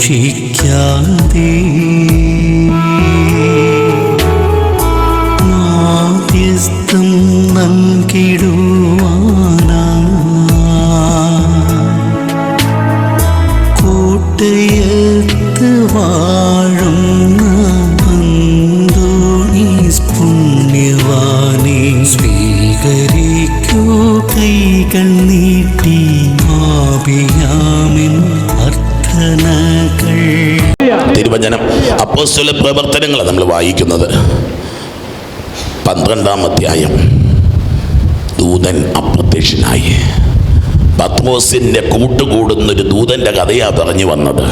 പരീക്ഷിച്ചാലുപേക്ഷിക്കാതെ തിരുവചനം അപ്പോസ്തല പ്രവർത്തനങ്ങളാണ് നമ്മൾ വായിക്കുന്നത്. പന്ത്രണ്ടാം അധ്യായം. ദൂതൻ അപ്രത്യക്ഷനായി. പത്മോസിന്റെ കൂട്ടുകൂടുന്നൊരു ദൂതന്റെ കഥയാ പറഞ്ഞു വന്നത്.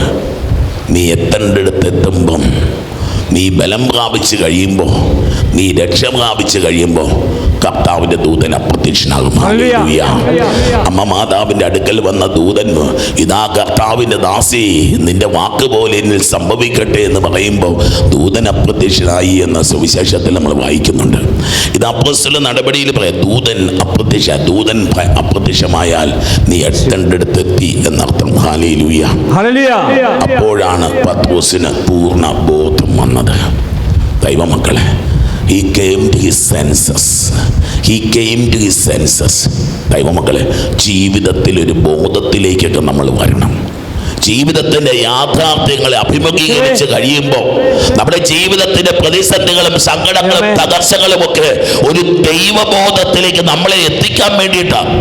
നീ എത്തേണ്ടടുത്ത് എത്തുമ്പം നീ ബലം പ്രാപിച്ച് കഴിയുമ്പോൾ നീ രക്ഷ പ്രാപിച്ച് കഴിയുമ്പോൾ കർത്താവിന്റെ ദൂതൻ അപ്രത്യക്ഷനാകും. അമ്മ മാതാവിന്റെ അടുക്കൽ വന്ന ദൂതൻ ഇതാ കർത്താവിന്റെ ദാസി നിന്റെ വാക്ക് പോലെ എന്നിൽ സംഭവിക്കട്ടെ എന്ന് പറയുമ്പോൾ ദൂതൻ അപ്രത്യക്ഷനായി എന്ന സുവിശേഷത്തിൽ നമ്മൾ വായിക്കുന്നുണ്ട്. ഇത് അപ്രസ്തുല നടപടിയിൽ പറയാം ദൂതൻ അപ്രത്യക്ഷ ദൂതൻ അപ്രത്യക്ഷമായാൽ നീ എത്തേണ്ടടുത്തെത്തി എന്നർത്ഥം. ഹാലയിലൂയ അപ്പോഴാണ് പത്രോസിന് പൂർണ ബോധം വന്നത്. ദൈവമക്കളെ he came to his senses he came to his senses ദൈവമക്കളെ ജീവിതത്തിൽ ഒരു ബോധത്തിലേക്കൊക്കെ നമ്മൾ വരണം. ജീവിതത്തിന്റെ യാഥാർത്ഥ്യങ്ങളെ അഭിമുഖീകരിച്ച് കഴിയുമ്പോൾ നമ്മുടെ ജീവിതത്തിന്റെ പ്രതിസന്ധികളും സങ്കടങ്ങളും തകർച്ചകളും ഒക്കെ ഒരു ദൈവബോധത്തിലേക്ക് നമ്മളെ എത്തിക്കാൻ വേണ്ടിയിട്ടാണ്.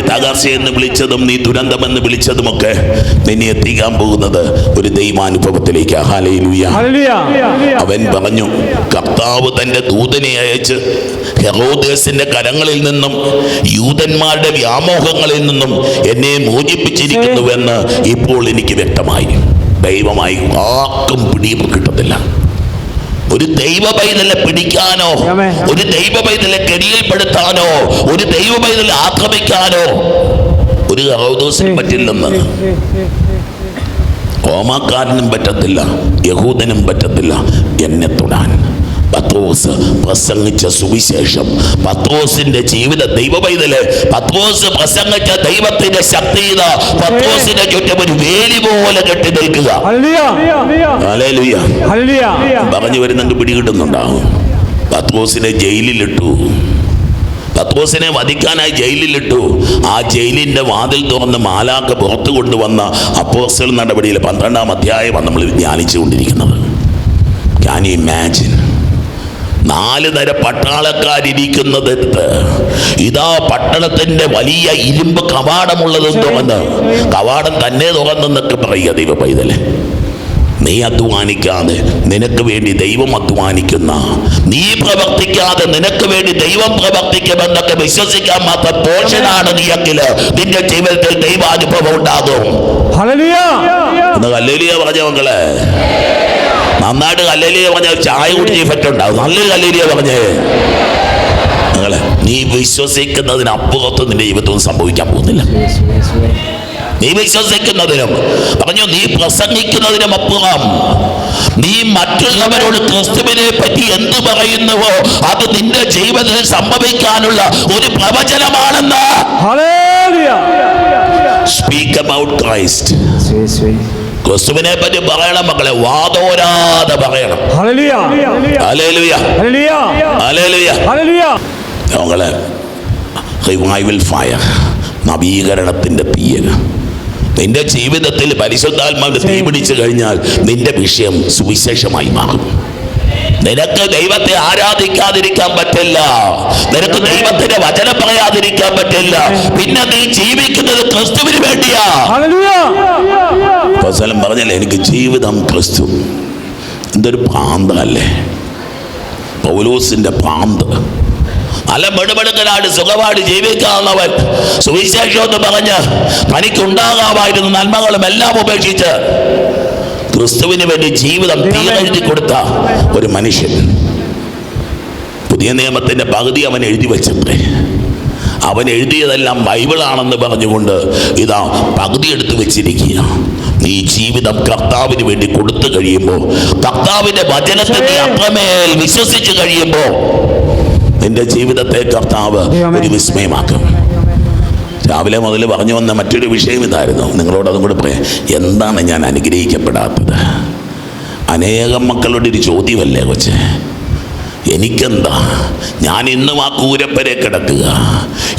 തകർച്ചയെന്ന് വിളിച്ചതും നീ ദുരന്തമെന്ന് വിളിച്ചതുമൊക്കെ നിന്നെ എത്തിക്കാൻ പോകുന്നത് ഒരു ദൈവാനുഭവത്തിലേക്ക്. അവൻ പറഞ്ഞു കർത്താവ് തന്റെ ദൂതനെ അയച്ച് ഹെറോദേസിന്റെ കരങ്ങളിൽ നിന്നും യൂതന്മാരുടെ വ്യാമോഹങ്ങളിൽ നിന്നും എന്നെ മോചിപ്പിച്ചിരിക്കുന്നുവെന്ന് ഇപ്പോൾ എനിക്ക് വ്യക്തമായി. ദൈവമായി ആർക്കും പിടിയും കിട്ടത്തില്ല. ഒരു ദൈവ പൈതലെ പിടിക്കാനോ ഒരു ദൈവ പൈതലെ കെടിയിൽപ്പെടുത്താനോ ഒരു ദൈവ പൈതലെ ആക്രമിക്കാനോ ഒരു ഹറോദോസിനും പറ്റില്ലെന്ന്. കോമാക്കാരനും പറ്റത്തില്ല യഹൂദനും പറ്റത്തില്ല എന്നെ തൊടാൻ. പത്രോസ് പ്രസംഗിച്ച സുവിശേഷം. പത്രോസിന്റെ ജീവിത ദൈവ പൈതൽ പത്രോസ് പ്രസംഗിച്ച ദൈവത്തിന്റെ ശക്തി പത്രോസിന്റെ ചുറ്റും ഒരു വേലി പോലെ കെട്ടി നിൽക്കുക. പറഞ്ഞു വരുന്നെങ്കിൽ പിടികിട്ടുന്നുണ്ടാവും പത്രോസിനെ ജയിലിലിട്ടു. പത്രോസിനെ വധിക്കാനായി ജയിലിലിട്ടു. ആ ജയിലിന്റെ വാതിൽ തുറന്ന് മാലാക്ക് പുറത്തു കൊണ്ടുവന്ന അപ്പോസ്റ്റൽ നടപടിയിൽ പന്ത്രണ്ടാം അധ്യായമാണ് നമ്മൾ ധ്യാനിച്ചുകൊണ്ടിരിക്കുന്നത്. ക്യാൻ ഇമാജിൻ നാല് തര പട്ടാളക്കാരിരിക്കുന്നത് ഇതാ പട്ടണത്തിന്റെ വലിയ ഇരുമ്പ് കവാടമുള്ളതും തുറന്ന് കവാടം തന്നെ തുറന്നെന്നൊക്കെ പറയുക ദൈവ പൈതലെ നീ അധ്വാനിക്കാതെ നിനക്ക് വേണ്ടി ദൈവം അധ്വാനിക്കുന്ന നീ പ്രവർത്തിക്കാതെ നിനക്ക് വേണ്ടി ദൈവം പ്രവർത്തിക്കുമെന്നൊക്കെ വിശ്വസിക്കാൻ മാത്രം പോഷനാണ് നീയെങ്കിൽ നിന്റെ ജീവിതത്തിൽ ദൈവാനുഭവം ഉണ്ടാകും. എന്ന് കല്ലേലിയ പറഞ്ഞ മക്കളെ. നന്നായിട്ട് കല്ലേലിയ പറഞ്ഞ ചായ കുടിച്ച് ഇഫക്റ്റ് ഉണ്ടാവും നല്ലൊരു കല്ലേലിയ പറഞ്ഞേ. നിങ്ങളെ നീ വിശ്വസിക്കുന്നതിനപ്പുറത്ത് നിന്റെ ജീവിതത്തിൽ സംഭവിക്കാൻ പോകുന്നില്ല. നീ വിശ്വസിക്കുന്നതിനും പറഞ്ഞു നീ പ്രസംഗിക്കുന്നതിനും അപ്പുറം. നീ മറ്റുള്ളവരോട് ക്രിസ്തുവിനെ പറ്റി എന്ത് പറയുന്നുവോ അത് നിന്റെ ജീവിതത്തിൽ സംഭവിക്കാനുള്ള ഒരു പ്രവചനമാണെന്ന്. സ്പീക്ക് അബൌട്ട് ക്രൈസ്റ്റ് ക്രിസ്തുവിനെ പറ്റി പറയണം മക്കളെ വാതോരാതെ പറയണം. ഞങ്ങളെ റിവൈവൽ ഫയർ നവീകരണത്തിന്റെ തീയൽ നിന്റെ ജീവിതത്തിൽ പരിശുദ്ധാത്മാവിന്റെ തീ പിടിച്ചു കഴിഞ്ഞാൽ നിന്റെ വിഷയം സുവിശേഷമായി മാറും. നിനക്ക് ദൈവത്തെ ആരാധിക്കാതിരിക്കാൻ പറ്റില്ല. നിനക്ക് ദൈവത്തിന്റെ വചനം പറയാതിരിക്കാൻ പറ്റില്ല. പിന്നെ നീ ജീവിക്കുന്നത് ക്രിസ്തുവിന് വേണ്ടിയാ. പറഞ്ഞല്ലേ എനിക്ക് ജീവിതം ക്രിസ്തു. എന്തൊരു ഭ്രാന്തല്ലേ പൗലോസിന്റെ പാന്ത് അല്ല മെടുമെടുക്കനാട് സുഖമായിട്ട് ജീവിക്കാവുന്നവൻ. സുവിശേഷം എന്ന് പറഞ്ഞ് പനിക്കുണ്ടാകാമായിരുന്നു നന്മകളും എല്ലാം ഉപേക്ഷിച്ച് ക്രിസ്തുവിന് വേണ്ടി ജീവിതം തീരെഴുതി കൊടുത്ത ഒരു മനുഷ്യൻ. പുതിയ നിയമത്തിന്റെ പകുതി അവൻ എഴുതി വെച്ചിട്ട് അവൻ എഴുതിയതെല്ലാം ബൈബിളാണെന്ന് പറഞ്ഞുകൊണ്ട് ഇതാ പകുതി എടുത്തു വെച്ചിരിക്കുക നീ ജീവിതം കർത്താവിന് വേണ്ടി കൊടുത്തു കഴിയുമ്പോൾ കർത്താവിന്റെ വചനത്തെ നീ അത്രമേൽ വിശ്വസിച്ചു കഴിയുമ്പോൾ നിന്റെ ജീവിതത്തെ കർത്താവ് ഒരു വിസ്മയമാക്കും. രാവിലെ മുതൽ പറഞ്ഞു വന്ന മറ്റൊരു വിഷയം ഇതായിരുന്നു. നിങ്ങളോട് അതും കൂടെ പറയാം. എന്താണ് ഞാൻ അനുഗ്രഹിക്കപ്പെടാത്തത്? അനേകം മക്കളുടെ ഒരു ചോദ്യമല്ലേ കൊച്ചെ? എനിക്കെന്താ? ഞാൻ ഇന്നും ആ കൂരപ്പരെ കിടക്കുക.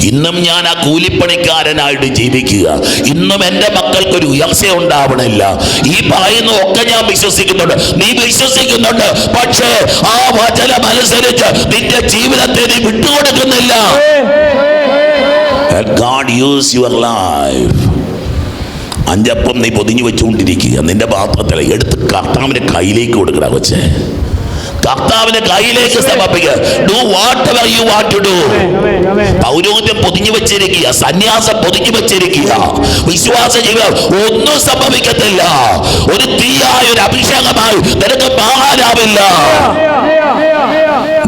ഇന്നും ഞാൻ ആ കൂലിപ്പണിക്കാരനായിട്ട് ജീവിക്കുക. ഇന്നും എന്റെ മക്കൾക്കൊരു ഉയർച്ച ഉണ്ടാവണില്ല. ഈ പറയുന്ന ഒക്കെ ഞാൻ വിശ്വസിക്കുന്നുണ്ട്. നീ വിശ്വസിക്കുന്നുണ്ട്. പക്ഷേ ആ വചനം അനുസരിച്ച് നിന്റെ ജീവിതത്തെ നീ വിട്ടുകൊടുക്കുന്നില്ല. ഗാഡ് യൂസ് യുവർ ലൈഫ് അഞ്ചപ്പം നീ പൊതിഞ്ഞു വെച്ചുകൊണ്ടിരിക്കുക. നിന്റെ പാത്രത്തിൽ എടുത്ത് കർത്താവിന്റെ കയ്യിലേക്ക് കൊടുക്കട കൊച്ചേ. കർത്താവിന്റെ കയ്യിലേക്ക് സമർപ്പിക്കുക. Do whatever you want to do പൗരോഹിത്യം പൊതിഞ്ഞു വെച്ചിരിക്കുക. സന്യാസം പൊതിഞ്ഞു വെച്ചിരിക്കുക. വിശ്വാസ ജീവിതം ഒന്നും സംഭവിക്കത്തില്ല. ഒരു തീയായ ഒരു അഭിഷേകമായി നിനക്ക് മാറാനാവില്ല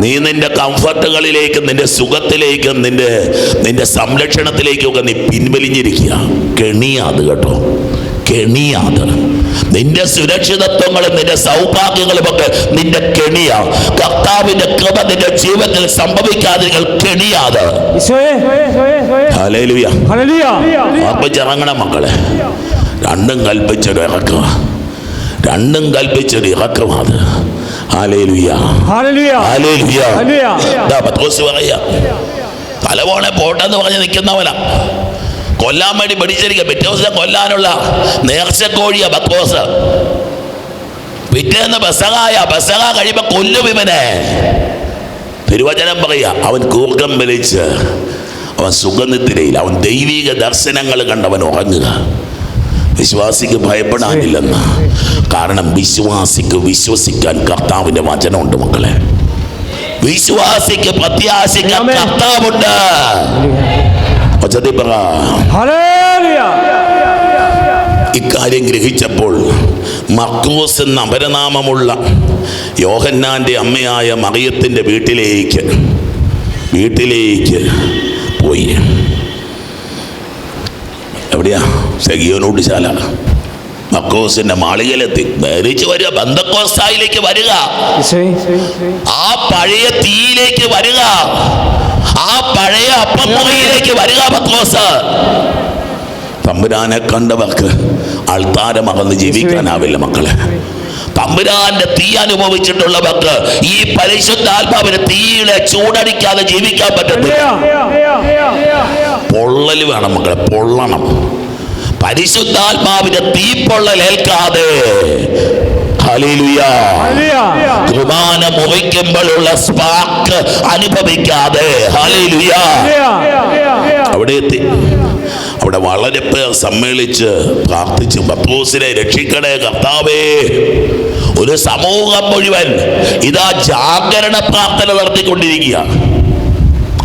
നീ നിന്റെ കംഫർട്ടുകളിലേക്കും നിന്റെ സുഖത്തിലേക്കും നിന്റെ നിന്റെ സംരക്ഷണത്തിലേക്കും ഒക്കെ നീ പിൻവലിഞ്ഞിരിക്കുക. കെണിയാത് കേട്ടോ. കെണിയാത്. നിന്റെ സുരക്ഷിതത്വങ്ങളും നിന്റെ സൗഭാഗ്യങ്ങളും ഒക്കെ നിന്റെ കെണിയാ. കർത്താവിന്റെ കൃപ നിന്റെ ജീവിതത്തിൽ സംഭവിക്കാതിരിക്കൽ കെണിയാത്. ഈശോയെ. ഹല്ലേലൂയ. ഹല്ലേലൂയ. മക്കളെ. രണ്ടും കൽപ്പിച്ചൊരു ഇറക്കുക രണ്ടും കൽപ്പിച്ചൊരു ഇറക്കം തലപോണെ പോട്ടെന്ന് പറഞ്ഞ് നിൽക്കുന്നവനാ. കൊല്ലാൻ വേണ്ടി പിടിച്ചിരിക്കുക. പിറ്റേ കൊല്ലാനുള്ള നേർച്ചക്കോഴിയ ബക്കോസ് പിറ്റേന്ന് ബസകായ ബസക കഴിയുമ്പോ കൊല്ലും ഇവനെ. തിരുവചനം പറയുക അവൻ കൂർഗം വലിച്ച് അവൻ സുഗന്ധത്തിരയിൽ അവൻ ദൈവിക ദർശനങ്ങൾ കണ്ടവൻ ഉറങ്ങുക. വിശ്വാസിക്ക് ഭയപ്പെടാനില്ലെന്ന്. കാരണം വിശ്വാസിക്ക് വിശ്വസിക്കാൻ കർത്താവിന്റെ വചനമുണ്ട് മക്കളെ. വിശ്വാസിക്ക് പ്രത്യാശിക്കാൻ കർത്താവുണ്ട്. ഇക്കാര്യം ഗ്രഹിച്ചപ്പോൾ മർക്കോസ് എന്ന അപരനാമമുള്ള യോഹന്നാന്റെ അമ്മയായ മറിയത്തിന്റെ വീട്ടിലേക്ക് വീട്ടിലേക്ക് പോയി. എവിടെയാ? സഖിയോനോട് ശാല മക്കോസിന്റെ മാളികയിലെത്തി. മരിച്ചു വരിക ബന്ധക്കോസ്തായിലേക്ക് വരിക. ആ പഴയ തീയിലേക്ക് വരിക. ആ പഴയ അപ്പമുറയിലേക്ക് വരിക മക്കോസ്. തമ്പുരാനെ കണ്ടവർക്ക് അൾത്താരം അകന്ന് ജീവിക്കാനാവില്ല മക്കളെ. തമ്പുരാന്റെ തീ അനുഭവിച്ചിട്ടുള്ളവർക്ക് ഈ പരിശുദ്ധാത്മാവിന് തീയിലെ ചൂടടിക്കാതെ ജീവിക്കാൻ പറ്റത്തില്ല. പൊള്ളൽ വേണം മക്കളെ പൊള്ളണം. പരിശുദ്ധാത്മാവിന്റെ തീപ്പൊള്ളൽ ഏൽക്കാതെ. കുർബാന മുറിക്കുമ്പോഴുള്ള സ്പാർക്ക് അനുഭവിക്കാതെ. അവിടെ എത്തി. അവിടെ വളരെ പേർ സമ്മേളിച്ച് പ്രാർത്ഥിച്ചു. പത്രോസിനെ രക്ഷിക്കണേ കർത്താവേ. ഒരു സമൂഹം മുഴുവൻ ഇതാ ജാഗരണ പ്രാർത്ഥന നടത്തിക്കൊണ്ടിരിക്കുക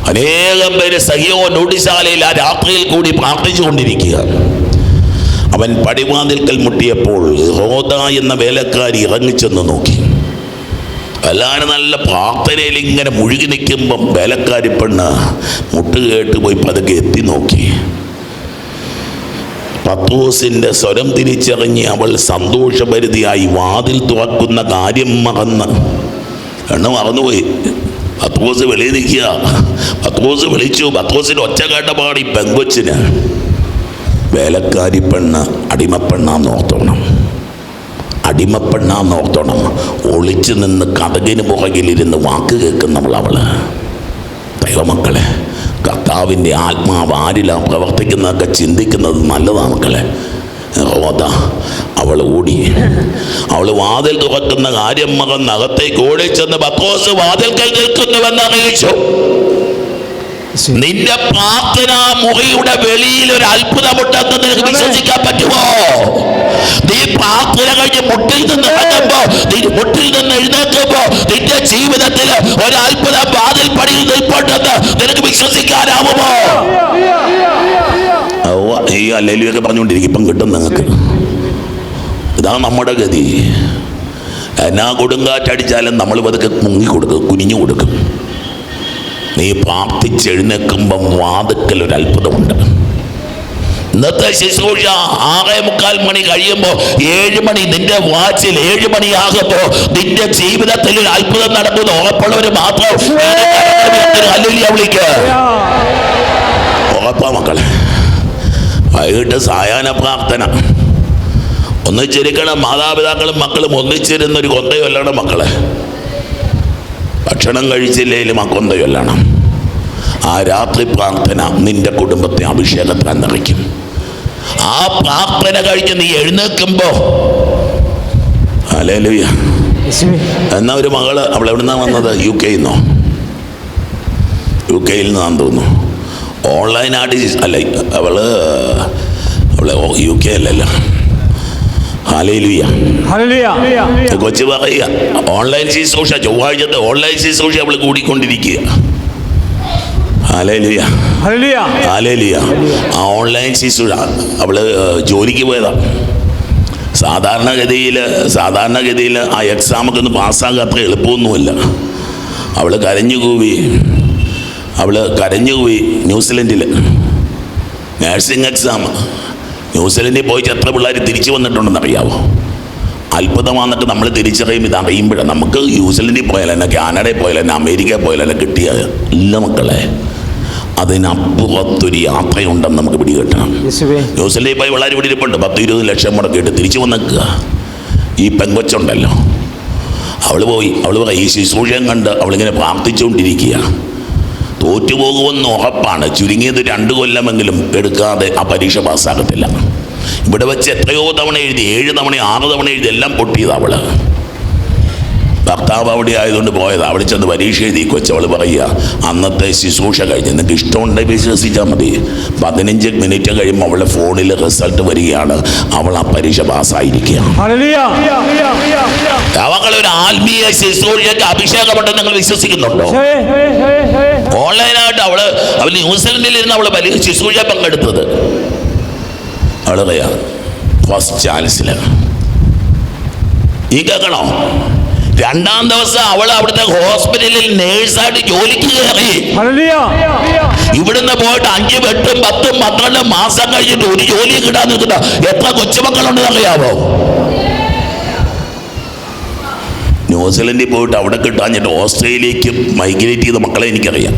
അനേകം പേര് സഹിയോ നോട്ടീസാലയിൽ ആ രാത്രിയിൽ കൂടി പ്രാർത്ഥിച്ചു കൊണ്ടിരിക്കുക അവൻ പടിവാതിൽക്കൽ മുട്ടിയപ്പോൾ ഹോദ എന്ന വേലക്കാരി ഇറങ്ങിച്ചെന്ന് നോക്കി. എല്ലാവരും നല്ല പ്രാർത്ഥനയിൽ ഇങ്ങനെ മുഴുകി നിൽക്കുമ്പം വേലക്കാരി പെണ്ണ് മുട്ട് കേട്ട് പോയി പതുക്കെ എത്തി നോക്കി. പത്തോസിന്റെ സ്വരം തിരിച്ചറിഞ്ഞ് അവൾ സന്തോഷപരിധിയായി വാതിൽ തുറക്കുന്ന കാര്യം മറന്ന്. എണ്ണ മറന്നുപോയി. പത്തോസ് വെളിയിൽ നിൽക്കുക. പത്തോസ് വിളിച്ചു പത്തോസിന്റെ ഒച്ച ഈ പെങ്കൊച്ചിന്. വേലക്കാരി പെണ്ണ് അടിമപ്പെണ്ണാന്ന് ഓർത്തോണം. അടിമപ്പെണ്ണാന്ന് ഓർത്തോണം. ഒളിച്ചു നിന്ന് കടകിന് പുറകിലിരുന്ന് വാക്ക് കേൾക്കുന്നവൾ അവൾ. ദൈവമക്കളെ കർത്താവിന്റെ ആത്മാവ് ആരിലാണ് പ്രവർത്തിക്കുന്നതൊക്കെ ചിന്തിക്കുന്നത് നല്ലതാണ് മക്കളെ. റോദ അവൾ ഓടി. അവൾ വാതിൽ തുറക്കുന്ന കാര്യം മകൻ അകത്തേക്ക് ഓടിച്ചെന്ന് വാതിൽ വാതിൽക്കൽ നിൽക്കുന്നുവെന്ന് അറിയിച്ചു. നിന്റെ പ്രാർത്ഥന മുറിയുടെ വെളിയിൽ ഒരു അത്ഭുതമുട്ടെന്ന് നിനക്ക് വിശ്വസിക്കാൻ പറ്റുമോ? നീ പ്രാർത്ഥന കഴിഞ്ഞ് മുട്ടിൽ നിന്ന് ഇറങ്ങുമ്പോ നീ മുട്ടിൽ നിന്ന് എഴുന്നേൽക്കുമ്പോ നിന്റെ ജീവിതത്തിൽ ഒരു അത്ഭുതം വാതിൽ പടിയിൽ നിൽപ്പുണ്ടെന്ന് നിനക്ക് വിശ്വസിക്കാനാവുമോ? ഈ അല്ലെലുമൊക്കെ പറഞ്ഞുകൊണ്ടിരിക്കും. ഇപ്പം കിട്ടും നിങ്ങൾക്ക്. ഇതാണ് നമ്മുടെ ഗതി. എന്നാ കൊടുങ്കാറ്റടിച്ചാലും നമ്മൾ പതുക്കെ മുങ്ങി കൊടുക്കും കുനിഞ്ഞു കൊടുക്കും. നീ പ്രാർത്ഥിച്ചെഴുന്നേക്കുമ്പം വാതുക്കൽ ഒരു അത്ഭുതമുണ്ട്. ഇന്നത്തെ ശുശ്രൂഷ ആറേ മുക്കാൽ മണി കഴിയുമ്പോൾ ഏഴ് മണി നിന്റെ വാച്ചിൽ ഏഴ് മണിയാകുമ്പോൾ നിന്റെ ജീവിതത്തിൽ ഒരു അത്ഭുതം നടക്കുന്നു ഉറപ്പുള്ളവർ മാത്രം വിളിക്ക്. ഉറപ്പാ മക്കളെ. വൈകിട്ട് സായാഹ്ന പ്രാർത്ഥന. ഒന്നിച്ചിരിക്കണം മാതാപിതാക്കളും മക്കളും ഒന്നിച്ചിരുന്ന ഒരു കൊന്തയൊല്ലണം മക്കളെ. ഭക്ഷണം കഴിച്ചില്ലേലും ആ കൊന്തയൊല്ലണം ആ രാത്രി പ്രാർത്ഥന നിന്റെ കുടുംബത്തെ അഭിഷേകത്താൻ നിറയ്ക്കും. ആ പ്രാർത്ഥന കഴിച്ച് നീ എഴുന്നേൽക്കുമ്പോ അലേലുയ എന്നാ ഒരു മകൾ അവൾ എവിടുന്നാ വന്നത്? യു കെയിൽ നിന്നോ യു കെയിൽ നിന്നാന്ന് തോന്നുന്നു. ഓൺലൈനായിട്ട് അല്ല അവൾ അവൾ യു കെ അല്ലല്ലോ. കൊച്ചു പറയുക. ഓൺലൈൻ ശുശ്രൂഷ ചൊവ്വാഴ്ചത്തെ ഓൺലൈൻ ശുശ്രൂഷ നമ്മൾ കൂടിക്കൊണ്ടിരിക്കുക. ആ ഓൺലൈൻ ശുശ്രൂഷ അവൾ ജോലിക്ക് പോയതാ. സാധാരണഗതിയിൽ സാധാരണഗതിയിൽ ആ എക്സാമൊക്കെ ഒന്ന് അത്ര അവൾ അവൾ കരഞ്ഞു കൂവി അവൾ കരഞ്ഞു പോയി ന്യൂസിലൻഡിൽ നേഴ്സിംഗ് എക്സാം ന്യൂസിലൻഡിൽ പോയിട്ട് എത്ര പിള്ളേർ തിരിച്ചു വന്നിട്ടുണ്ടെന്ന് അറിയാവോ? വന്നിട്ട് നമ്മൾ തിരിച്ചറിയും ഇത് അറിയുമ്പോഴാണ് നമുക്ക് ന്യൂസിലൻഡിൽ പോയാൽ തന്നെ കാനഡയിൽ പോയാൽ തന്നെ അമേരിക്ക പോയാൽ തന്നെ കിട്ടിയ ഇല്ല മക്കളെ അതിനപ്പുറത്തൊരു യാത്രയുണ്ടെന്ന് നമുക്ക് പിടികിട്ടണം. ന്യൂസിലൻഡിൽ പോയി വളരെ ഇവിടെ ഇരിപ്പുണ്ട്. പത്ത് ഇരുപത് ലക്ഷം മുടക്കിയിട്ട് തിരിച്ചു വന്നേക്കുക. ഈ പെങ്കൊച്ചുണ്ടല്ലോ. അവൾ പോയി. അവൾ പറയും ഈ ശുശ്രൂഷം കണ്ട് അവളിങ്ങനെ പ്രാർത്ഥിച്ചുകൊണ്ടിരിക്കുക തോറ്റുപോകുമെന്ന് ഉറപ്പാണ്. ചുരുങ്ങിയത് രണ്ട് കൊല്ലമെങ്കിലും എടുക്കാതെ ആ പരീക്ഷ പാസ്സാകത്തില്ല. ഇവിടെ വെച്ച് എത്രയോ തവണ എഴുതി ഏഴ് തവണ ആറ് തവണ എഴുതി എല്ലാം പൊട്ടിയത് അവൾ. ഭർത്താവ് അവിടെ ആയതുകൊണ്ട് പോയത്. അവിടെ ചെന്ന് പരീക്ഷ എഴുതി കൊച്ചവൾ പറയുക അന്നത്തെ ശുശ്രൂഷ കഴിഞ്ഞ് നിങ്ങൾക്ക് ഇഷ്ടമുണ്ടെങ്കിൽ വിശ്വസിച്ചാൽ മതി. പതിനഞ്ച് മിനിറ്റ് കഴിയുമ്പോൾ അവളുടെ ഫോണിൽ റിസൾട്ട് വരികയാണ്. അവൾ ആ പരീക്ഷ പാസ്സായിരിക്കുക ഒരു ആത്മീയ ശുശ്രൂഷയ്ക്ക് അഭിഷേകപ്പെട്ടെന്ന് നിങ്ങൾ വിശ്വസിക്കുന്നുണ്ടോ? ഓൺലൈനായിട്ട് അവൾ അവൾ ന്യൂസിലൻഡിൽ ഇരുന്ന് അവൾ വലിയ ശുശ്രൂഷ പങ്കെടുത്തത്. അവൾ ഫസ്റ്റ് ചാൻസിൽ ഈ കേൾക്കണോ രണ്ടാം ദിവസം അവൾ അവിടുത്തെ ഹോസ്പിറ്റലിൽ നേഴ്സായിട്ട് ജോലിക്ക് കയറി. ഇവിടുന്ന് പോയിട്ട് അഞ്ചും എട്ടും പത്തും പന്ത്രണ്ടും മാസം കഴിഞ്ഞിട്ട് ഒരു ജോലി കിട്ടാൻ നിൽക്കുന്ന എത്ര കൊച്ചുമക്കളുണ്ടെന്ന് അറിയാവോ? ന്യൂസിലൻഡിൽ പോയിട്ട് അവിടെ കിട്ടാഞ്ഞിട്ട് ഓസ്ട്രേലിയക്ക് മൈഗ്രേറ്റ് ചെയ്ത മക്കളെ എനിക്കറിയാം.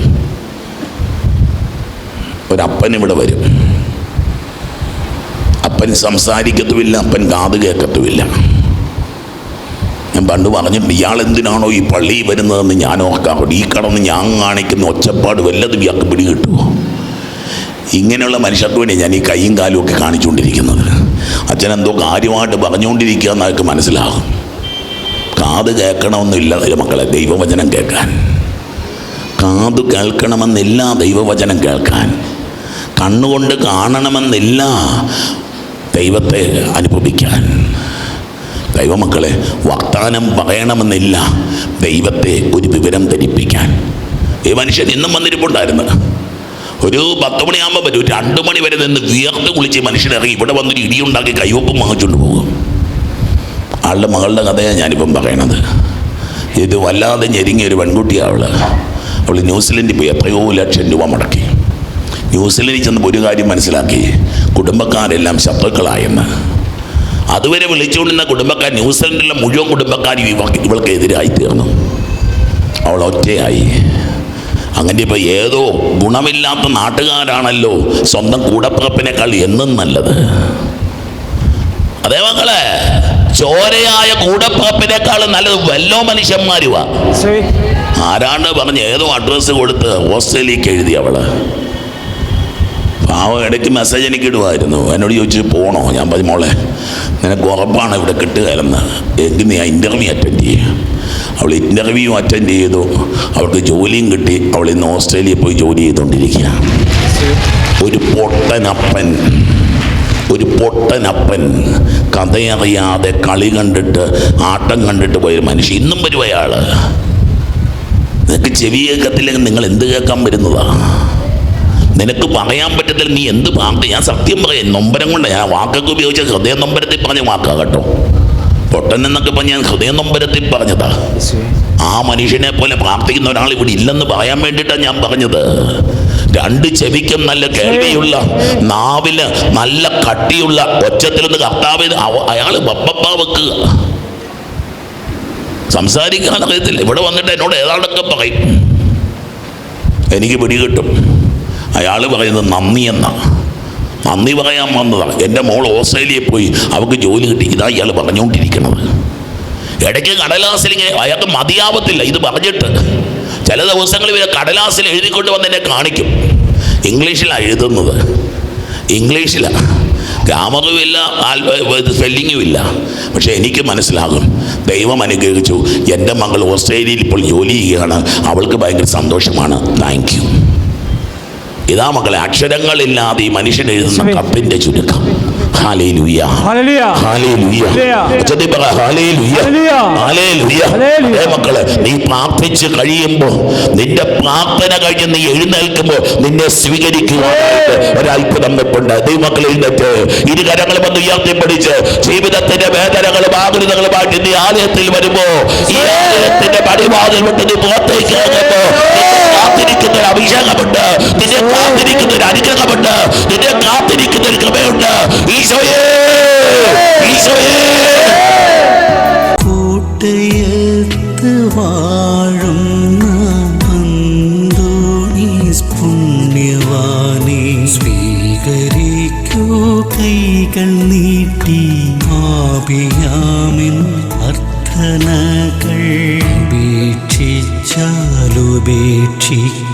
ഒരപ്പൻ ഇവിടെ വരും. അപ്പൻ സംസാരിക്കത്തുമില്ല അപ്പൻ കാത് കേൾക്കത്തുമില്ല. ഞാൻ പണ്ട് പറഞ്ഞു ഇയാൾ എന്തിനാണോ ഈ പള്ളിയിൽ വരുന്നതെന്ന് ഞാൻ ഓർക്കാറുണ്ട്. ഈ കടന്ന് ഞാൻ കാണിക്കുന്ന ഒച്ചപ്പാട് വല്ലതും ഇയാൾക്ക് പിടികിട്ടുമോ? ഇങ്ങനെയുള്ള മനുഷ്യർക്ക് ഞാൻ ഈ കൈയും കാലും ഒക്കെ കാണിച്ചുകൊണ്ടിരിക്കുന്നത്. അച്ഛൻ എന്തോ കാര്യമായിട്ട് പറഞ്ഞുകൊണ്ടിരിക്കുക എന്നൊക്കെ മനസ്സിലാകും. കാത് കേൾക്കണമെന്നില്ല മക്കളെ ദൈവവചനം കേൾക്കാൻ. കാത് കേൾക്കണമെന്നില്ല ദൈവവചനം കേൾക്കാൻ. കണ്ണുകൊണ്ട് കാണണമെന്നില്ല ദൈവത്തെ അനുഭവിക്കാൻ. ദൈവമക്കളെ വാഗ്ദാനം പറയണമെന്നില്ല ദൈവത്തെ ഒരു വിവരം ധരിപ്പിക്കാൻ. ഈ മനുഷ്യൻ ഇന്നും വന്നിരിപ്പുണ്ടായിരുന്നു. ഒരു പത്ത് മണിയാകുമ്പോൾ വരും. രണ്ട് മണി വരെ നിന്ന് വിയർത്ത് കുളിച്ച് മനുഷ്യനിറങ്ങി ഇവിടെ വന്നൊരു ഇടിയുണ്ടാക്കി കൈവപ്പും വാങ്ങിച്ചുകൊണ്ട് പോകും. ആളുടെ മകളുടെ കഥയാണ് ഞാനിപ്പം പറയണത്. ഇത് വല്ലാതെ ഞെരുങ്ങിയ ഒരു പെൺകുട്ടിയാണ് അവൾ അവൾ ന്യൂസിലൻഡിൽ പോയി എത്രയോ ലക്ഷം രൂപ മുടക്കി. ന്യൂസിലൻഡിൽ ചെന്ന് ഒരു കാര്യം മനസ്സിലാക്കി. കുടുംബക്കാരെല്ലാം ശത്രുക്കളായെന്ന്. അതുവരെ വിളിച്ചുകൊണ്ടിരുന്ന കുടുംബക്കാർ ന്യൂസിലൻഡിലെ മുഴുവൻ കുടുംബക്കാരും ഇവർക്ക് ഇവൾക്ക് എതിരായി തീർന്നു. അവൾ ഒറ്റയായി. അങ്ങനെ ഇപ്പോൾ ഏതോ ഗുണമില്ലാത്ത നാട്ടുകാരാണല്ലോ സ്വന്തം കൂടപ്പിറപ്പിനേക്കാൾ എന്നും നല്ലത്. അതേ മക്കളെ ചോരയായ കൂടപ്പാപ്പിനേക്കാൾ നല്ലത് വല്ലോ മനുഷ്യന്മാരുവാ. ആരാണ്ട് പറഞ്ഞ് ഏതോ അഡ്രസ്സ് കൊടുത്ത് ഓസ്ട്രേലിയക്ക് എഴുതി അവൾ? പാവം ഇടയ്ക്ക് മെസ്സേജ് എനിക്ക് ഇടുമായിരുന്നു എന്നോട് ചോദിച്ചു പോണോ? ഞാൻ പറഞ്ഞു മോളെ നിനക്ക് ഉറപ്പാണ് ഇവിടെ കിട്ടുകയെന്ന്. എങ്കിൽ നീ ആ ഇന്റർവ്യൂ അറ്റൻഡ് ചെയ്യുക അവൾ ഇന്റർവ്യൂ അറ്റൻഡ് ചെയ്തു. അവൾക്ക് ജോലിയും കിട്ടി. അവൾ ഇന്ന് ഓസ്ട്രേലിയയിൽ പോയി ജോലി ചെയ്തുകൊണ്ടിരിക്കുക ഒരു പൊട്ടനപ്പൻ. ഒരു പൊട്ടനപ്പൻ കഥയറിയാതെ കളി കണ്ടിട്ട് ആട്ടം കണ്ടിട്ട് പോയൊരു മനുഷ്യൻ ഇന്നും വരും അയാൾ നിനക്ക് ചെവി കേൾക്കത്തില്ലെങ്കിൽ നിങ്ങൾ എന്ത് കേൾക്കാൻ വരുന്നതാ? നിനക്ക് പറയാൻ പറ്റത്തില്ല നീ എന്ത് വാക്ക്? ഞാൻ സത്യം പറയാം നൊമ്പരം കൊണ്ട് ഞാൻ വാക്കൊക്കെ ഉപയോഗിച്ച ഹൃദയ നൊമ്പരത്തിൽ പറഞ്ഞ വാക്കാ കേട്ടോ. പൊട്ടൻ എന്നൊക്കെ പറഞ്ഞ് ഞാൻ ഹൃദയ നൊമ്പരത്തിൽ പറഞ്ഞതാ. ആ മനുഷ്യനെ പോലെ പ്രാർത്ഥിക്കുന്ന ഒരാൾ ഇവിടെ ഇല്ലെന്ന് പറയാൻ വേണ്ടിയിട്ടാണ് ഞാൻ പറഞ്ഞത്. രണ്ട് ചെവിക്കും നല്ല കേൾവിയുള്ള നാവിൽ നല്ല കട്ടിയുള്ള ഒച്ചത്തിൽ നിന്ന് കർത്താവ് അയാൾ ബപ്പപ്പ വെക്കുക. സംസാരിക്കാൻ അറിയത്തില്ല. ഇവിടെ വന്നിട്ട് എന്നോട് ഏതാണ്ടൊക്കെ പറയും. എനിക്ക് പിടികിട്ടും അയാൾ പറയുന്നത് നന്ദി എന്നാണ് നന്ദി പറയാൻ വന്നതാണ്. എന്റെ മോൾ ഓസ്ട്രേലിയയിൽ പോയി അവൾക്ക് ജോലി കിട്ടി. ഇതാ ഇയാൾ പറഞ്ഞുകൊണ്ടിരിക്കുന്നത്. ഇടയ്ക്ക് കടലാസിലിങ്ങനെ അയാൾക്ക് മതിയാവത്തില്ല. ഇത് പറഞ്ഞിട്ട് ചില ദിവസങ്ങളിൽ ഇവരെ കടലാസിൽ എഴുതിക്കൊണ്ട് വന്ന് എന്നെ കാണിക്കും. ഇംഗ്ലീഷിലാണ് എഴുതുന്നത്. ഇംഗ്ലീഷിലാണ് ഗ്രാമറും ഇല്ല സ്പെല്ലിങ്ങും ഇല്ല പക്ഷേ എനിക്ക് മനസ്സിലാകും. ദൈവം അനുഗ്രഹിച്ചു. എന്റെ മകൾ ഓസ്ട്രേലിയയിൽ ഇപ്പോൾ ജോലി ചെയ്യുകയാണ്. അവൾക്ക് ഭയങ്കര സന്തോഷമാണ്. താങ്ക് യു ഇതാ മക്കളെ അക്ഷരങ്ങളില്ലാതെ ഈ മനുഷ്യൻ എഴുതുന്ന കപ്പിന്റെ ചുരുക്കം. നീ പ്രാർത്ഥിച്ച് കഴിയുമ്പോൾ നിന്റെ പ്രാർത്ഥന കഴിഞ്ഞ് നീ എഴുന്നേൽക്കുമ്പോ നിന്നെ സ്വീകരിക്കുവാനായിട്ട് ഒരത്ഭുതം വെപ്പുണ്ട് ദൈവമക്കൾ എഴുന്നേറ്റ് ഇരു കരങ്ങളും ഉയർത്തി ഉയർത്തിപ്പിടിച്ച് ജീവിതത്തിന്റെ വേദനകളും ആകുലതകളുമായിട്ട് നീ ആലയത്തിൽ വരുമ്പോ ഈ ആലയത്തിന്റെ പടിവാതിൽ വിട്ട് നീ പുറത്തേക്ക് കാത്തിരിക്കുന്ന ഒരു അഭിഷേകമുണ്ട്. നിന്നെ ഒരു അനുഗ്രഹമുണ്ട് നിന്നെ കാത്തിരിക്കുന്ന ഒരു കൃപയുണ്ട്. ഈശോയേ ഈശോയേ. കൂട്ടയത്ത് പുണ്യവാനെ സ്വീകരിക്കൂ കൈകൾ നീട്ടി ആപിയാമിൻ അർത്ഥനകൾ ഉപേക്ഷിച്ചാലുപേക്ഷിക്കാതെ